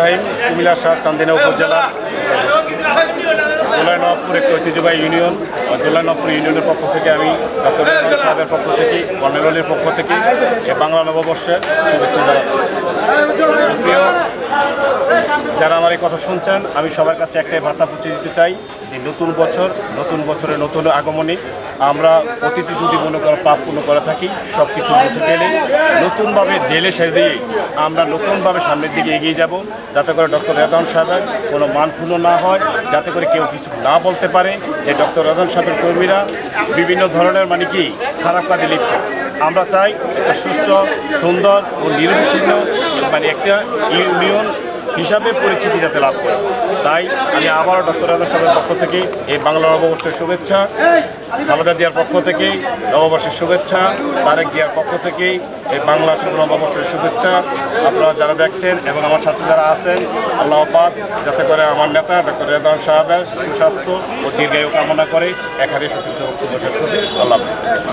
রাহিম, কুমিল্লা সাহ চান্দিনা উপজেলা। দোলাই নবপুর একটি ঐতিহ্যবাহী ইউনিয়ন। দোলাই নবপুর ইউনিয়নের পক্ষ থেকে আমি ডক্টর সাহেবের পক্ষ থেকে কর্নেলের পক্ষ থেকে বাংলা নববর্ষের শুভেচ্ছা জানাচ্ছি। যারা আমার এই কথা শুনছেন, আমি সবার কাছে একটাই বার্তা পৌঁছে দিতে চাই যে নতুন বছর, নতুন বছরে নতুন আগমনে আমরা অতিথি যদি মনে করো পাপ পূর্ণ করে থাকি সব কিছু মুছে ফেলে, নতুনভাবে ঢেলে সেজে আমরা নতুনভাবে সামনের দিকে এগিয়ে যাব, যাতে করে ডক্টর রেদান সাহেবের কোনো মানক্ষুণ্ণ না হয়, যাতে করে কেউ কিছু না বলতে পারে। যে ডক্টর রেদান সাহেবের কর্মীরা বিভিন্ন ধরনের মানে কি খারাপ কাজে লিপ্ত। আমরা চাই একটা সুস্থ, সুন্দর ও নিরবিচ্ছিন্ন মানে একটা ইউনিয়ন হিসাবে পরিচিতি যাতে লাভ করে। তাই আমি আবারও ডক্টর রাজা সাহেবের পক্ষ থেকে এই বাংলা নববর্ষের শুভেচ্ছা, খালেদা জিয়ার পক্ষ থেকে নববর্ষের শুভেচ্ছা, তারেক জিয়ার পক্ষ থেকে এই বাংলা নববর্ষের শুভেচ্ছা। আপনারা যারা দেখছেন এবং আমার সাথে যারা আছেন, আল্লাহ পাক যাতে করে আমার নেতা ডক্টর রেদান সাহেবের সুস্বাস্থ্য ও দীর্ঘায়ু কামনা করে এখানে সঠিক বক্তব্য শেষ করছি আল্লাহ